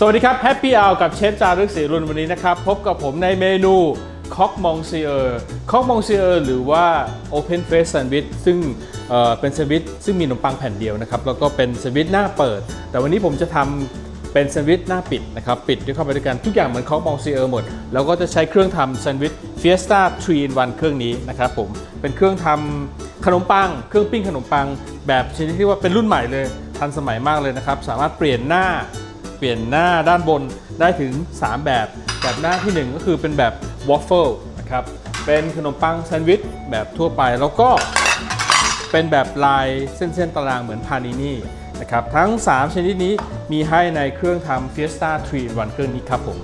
สวัสดีครับแฮปปี้อ r กับเชฟจารึกศรีรุนวันนี้นะครับ พบกับผมในเมนูค็อกมองซีเออร์ค็อกมองซีเออร์หรือว่า Open Face Sandwich ซึ่งเเป็นแซนด์วิชซึ่งมีขนมปังแผ่นเดียวนะครับ แล้วก็เป็นแซนด์วิชหน้าเปิด แต่วันนี้ผมจะทำเป็นแซนด์วิชหน้าปิดนะครับ ปิดด้วยเข้าไปด้วยกันทุกอย่างเหมือนค็อกมองซีเออร์หมด แล้วก็จะใช้เครื่องทำแซนด์วิช Fiesta 3 in 1เครื่องนี้นะครับผมเป็นเครื่องทำขนมปัง เครื่องปิ้งขนมปัง แบบชนิดที่ว่าเป็นรุ่นใหม่เลยทันสมัยมากเลยนะครับสามารถเปลี่ยนหน้า เปลี่ยนหน้าด้านบนได้ถึง 3 แบบ แบบหน้าทีหนึ่1 ก็คือเป็นแบบวอฟเฟิลนะครับ เป็นขนมปังแซนด์วิชแบบทั่วไปแล้วก็เป็นแบบลายเส้นๆตารางเหมือนพานินี่นะครับทั้ง 3 ชนิดนี้มีให้ในเครื่องทำ Fiesta 3 1เครื่องนี้ครับผม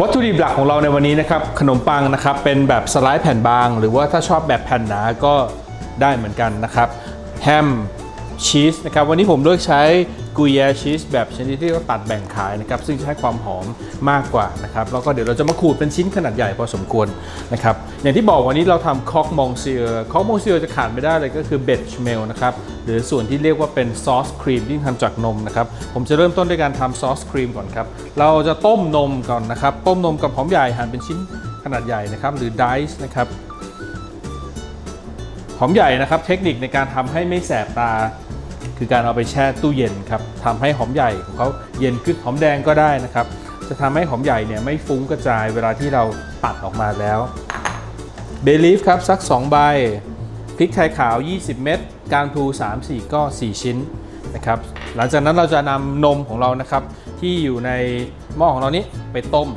วัตถุดิบหลักของเราในวันนี้นะครับขนมปังนะครับเป็นแบบสไลด์แผ่นบาง หรือว่าถ้าชอบแบบแผ่นหนาก็ได้เหมือนกันนะครับแฮมชีสนะครับวันนี้ผมเลือกใช้ กุยแยชีสแบบชนิดที่เขาตัดแบ่งขายนะครับซึ่งให้ความหอมมากกว่านะครับแล้วก็เดี๋ยวเราจะมาขูดเป็นชิ้นขนาดใหญ่พอสมควรนะครับอย่างที่บอกวันนี้เราทำคอกมองเซียคอกมองเซียจะขาดไม่ได้เลยก็คือเบชเมลนะครับหรือส่วนที่เรียกว่าเป็นซอสครีมที่ทำจากนมนะครับผมจะเริ่มต้นด้วยการทำซอสครีมก่อนครับเราจะต้มนมก่อนนะครับต้มนมกับหอมใหญ่หั่นเป็นชิ้นขนาดใหญ่นะครับหรือดซ์นะครับหอมใหญ่นะครับเทคนิคในการทำให้ไม่แสบตา คือการเอาไปแช่ตู้เย็นครับทำให้หอมใหญ่ของเขาเย็นขึ้นหอมแดงก็ได้นะครับ จะทำให้หอมใหญ่เนี่ยไม่ฟุ้งกระจายเวลาที่เราปัดออกมาแล้วเบลีฟครับสัก 2 ใบพริกไทยขาว 20 เม็ดการพลู3-4 ก็ 4 ชิ้นนะครับหลังจากนั้นเราจะนำนมของเรานะครับ ที่อยู่ในหม้อของเรานี้ไปต้ม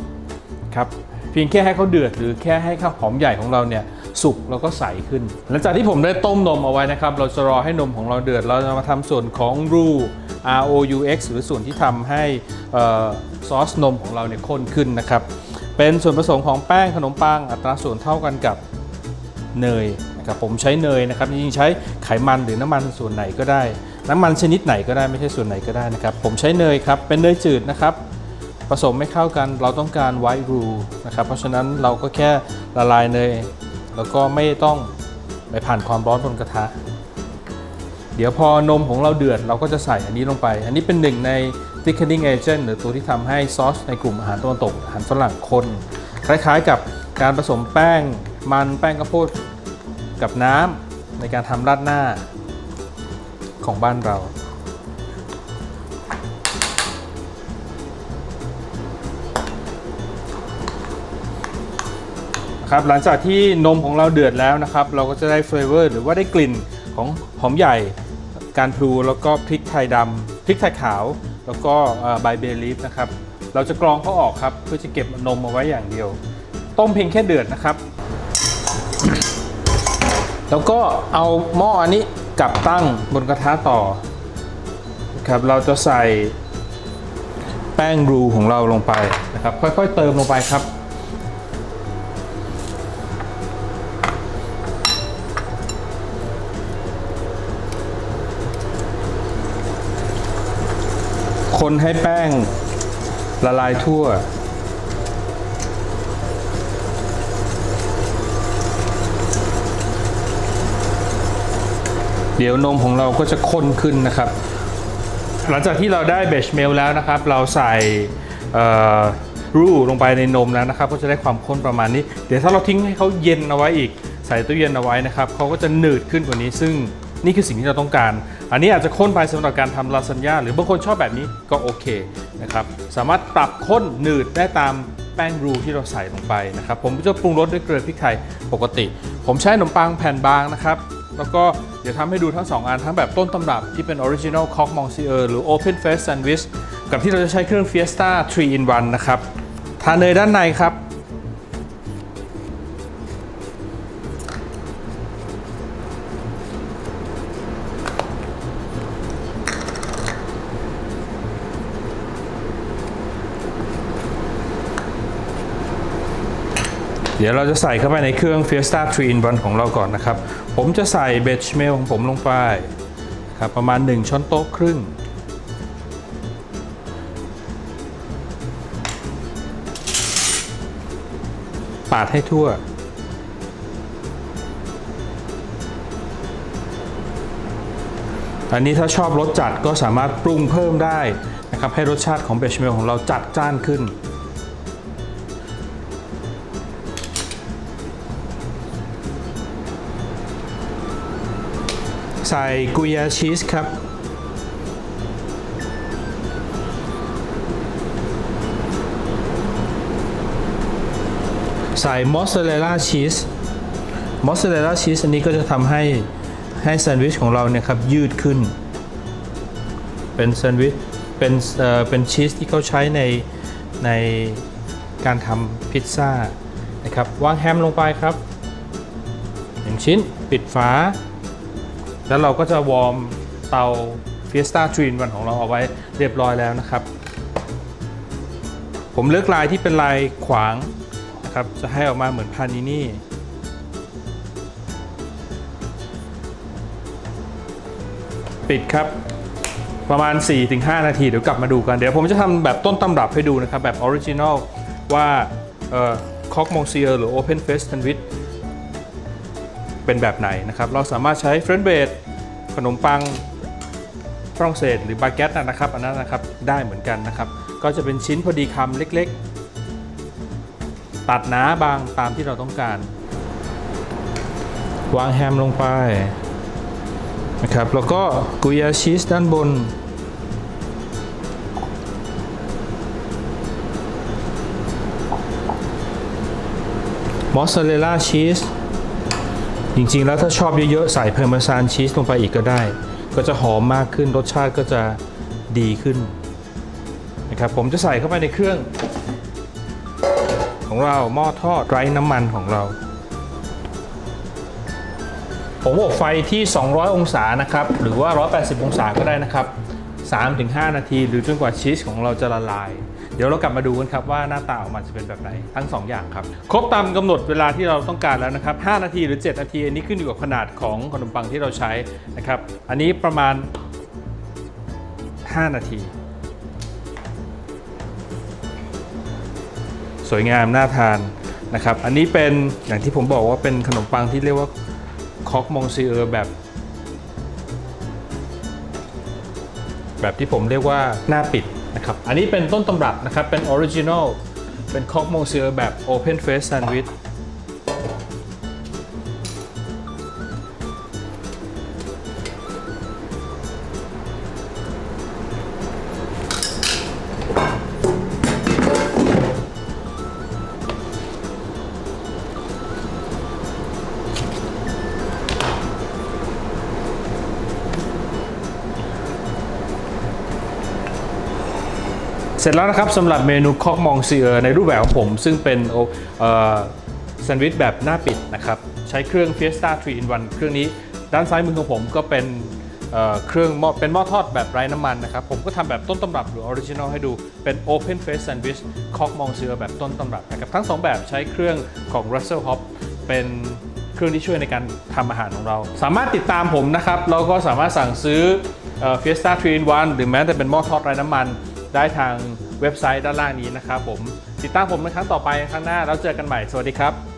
ครับเพียงแค่ให้เขาเดือดหรือแค่ให้ข้าวหอมใหญ่ของเราเนี่ย สุกแล้วก็ใสขึ้น หลังจากที่ผมได้ต้มนมเอาไว้นะครับ เราจะรอให้นมของเราเดือด เราจะมาทำส่วนของรู R O U X หรือส่วนที่ทำให้ซอสนมของเราเนี่ยข้นขึ้นนะครับ เป็นส่วนผสมของแป้งขนมปังอัตราส่วนเท่ากันกับเนยนะครับผมใช้เนยนะครับจริงๆใช้ไขมันหรือน้ำมันส่วนไหนก็ได้ น้ำมันชนิดไหนก็ได้ไม่ใช่ส่วนไหนก็ได้นะครับ ผมใช้เนยครับเป็นเนยจืดนะครับผสมไม่เข้ากันเราต้องการไวท์รูนะครับเพราะฉะนั้นเราก็แค่ละลายเนย แล้วก็ไม่ต้องไปผ่านความร้อนบนกระทะ เดี๋ยวพอนมของเราเดือดเราก็จะใส่อันนี้ลงไป อันนี้เป็นหนึ่งใน thickening agent หรือตัวที่ทำให้ซอสในกลุ่มอาหารตะวันตกอาหารฝรั่งคน คล้ายๆกับการผสมแป้งมันแป้งข้าวโพดกับน้ำในการทำราดหน้าของบ้านเรา ครับหลังจากที่นมของเราเดือดแล้วนะครับ เราก็จะได้เฟลเวอร์หรือว่าได้กลิ่นของหอมใหญ่การพลูแล้วก็พริกไทยดำพริกไทยขาว แล้วก็ใบเบลีฟนะครับเราจะกรองเขาออกครับเพื่อจะเก็บนมเอาไว้อย่างเดียว ต้มเพียงแค่เดือดนะครับ แล้วก็เอาหม้ออันนี้กลับตั้งบนกระทะต่อครับเราจะใส่แป้งรูของเราลงไปนะครับ ค่อยๆเติมลงไปครับ คนให้แป้งละลายทั่ว เดี๋ยวนมของเราก็จะข้นขึ้นนะครับ หลังจากที่เราได้เบชเมลแล้วนะครับ เราใส่รูลงไปในนมแล้วนะครับ ก็จะได้ความข้นประมาณนี้ เดี๋ยวถ้าเราทิ้งให้เขาเย็นเอาไว้อีก ใส่ตู้เย็นเอาไว้นะครับเขาก็จะหนืดขึ้นกว่านี้ซึ่ง นี่คือสิ่งที่เราต้องการ อันนี้อาจจะข้นไปสำหรับการทำลาซานญ่าหรือบางคนชอบแบบนี้ก็โอเคนะครับสามารถปรับข้นหนืดได้ตามแป้งรูที่เราใส่ลงไปนะครับ ผมจะปรุงรสด้วยเกลือพริกไทยปกติ ผมใช้ขนมปังแผ่นบางนะครับ แล้วก็เดี๋ยวทำให้ดูทั้ง 2 อันทั้งแบบต้นตำรับที่เป็น Original Cock Monsieur หรือ Open Face Sandwich กับที่เราจะใช้เครื่อง Fiesta 3 in 1 นะครับ ทาเนยด้านในครับ เดี๋ยวเราจะใส่เข้าไปในเครื่อง Fiesta 3 in 1ของเราก่อนนะครับ ผมจะใส่เบชเมลของผมลงไปครับประมาณ 1 ช้อนโต๊ะครึ่ง ปาดให้ทั่วอันนี้ถ้าชอบรสจัดก็สามารถปรุงเพิ่มได้นะครับนะครับให้รสชาติของเบชเมลของเราจัดจ้านขึ้น ใส่กุยาชีสครับ ใส่มอสซาเรลล่าชีสมอสซาเรลล่าชีสอันนี้ก็จะทำให้ให้แซนด์วิชของเราเนี่ยครับยืดขึ้น เป็นแซนด์วิชเป็นเอ่อเป็นชีสที่เขาใช้ในในการทำพิซซ่านะครับวางแฮมลงไปครับหนึ่งชิ้นปิดฝา แล้วเราก็จะวอร์มเตา Fiesta 3 in 1ของเราเอาไว้เรียบร้อยแล้วนะครับ ผมเลือกลายที่เป็นลายขวางนะครับจะให้ออกมาเหมือนพานินี่ปิดครับประมาณ 4-5 นาที เดี๋ยวกลับมาดูกัน เดี๋ยวผมจะทำแบบต้นตำรับให้ดูนะครับ แบบออริจินอลว่าคอกมงเซียหรือ Open Face Sandwich เป็นแบบไหนนะครับ เราสามารถใช้เฟรนเบดขนมปังฝรั่งเศสหรือบาเกตนะครับอันนั้นนะครับได้เหมือนกันนะครับ ก็จะเป็นชิ้นพอดีคำเล็กๆ ตัดหนาบางตามที่เราต้องการ วางแฮมลงไปนะครับแล้วก็กุยาชีสด้านบน มอสซาเรลล่าชีส จริงๆ แล้วถ้าชอบเยอะๆ ใส่เพอร์เมซานชีสลงไปอีกก็ได้ ก็จะหอมมากขึ้นรสชาติก็จะดีขึ้นนะครับผมจะใส่เข้าไปในเครื่อง ของเราหม้อทอดไร้น้ำมันของเรา ผมอบไฟที่ 200 องศานะครับ หรือว่า 180 องศาก็ได้นะครับ 3-5 นาที หรือจนกว่าชีสของเราจะละลาย เดี๋ยวเรากลับมาดูกันครับว่าหน้าตาออกมาจะเป็นแบบไหนทั้ง 2 อย่างครับ ครบตามกำหนดเวลาที่เราต้องการแล้วนะครับ 5 นาทีหรือ 7 นาที อันนี้ขึ้นอยู่กับขนาดของขนมปังที่เราใช้นะครับ อันนี้ประมาณ 5 นาที สวยงามน่าทานนะครับ อันนี้เป็นอย่างที่ผมบอกว่าเป็นขนมปังที่เรียกว่าคอกมงซีเออร์แบบ แบบที่ผมเรียกว่าหน้าปิด นะครับ อันนี้เป็นต้นตำรับนะครับ เป็นออริจินอล เป็นคอกมเซีเออร์แบบ Open Face Sandwich เสร็จแล้วนะครับสำหรับเมนูคอกมองซีเออร์ในรูปแบบของผม ซึ่งเป็นโอแซนด์วิชแบบหน้าปิดนะครับ ใช้เครื่อง Fiesta 3 in 1เครื่องนี้ด้านซ้ายมือของผมก็เป็นเเครื่องหม้อเป็นหม้อทอดแบบไร้น้ำมันนะครับ ผมก็ทำแบบต้นตำรับหรือออริจินอลให้ดูเป็น Open Face Sandwich คอกมองซีเออร์แบบต้นตำรับนะครับทั้งสองแบบใช้เครื่องของ Russell Hop เป็นเครื่องที่ช่วยในการทำอาหารของเรา สามารถติดตามผมนะครับ แล้วก็สามารถสั่งซื้อเอ่อ Fiesta 3 in 1หรือแม้แต่เป็นหม้อทอดไร้น้ำมัน ได้ทางเว็บไซต์ด้านล่างนี้นะครับผมติดตามผมในครั้งต่อไปครั้งหน้าแล้วเจอกันใหม่สวัสดีครับ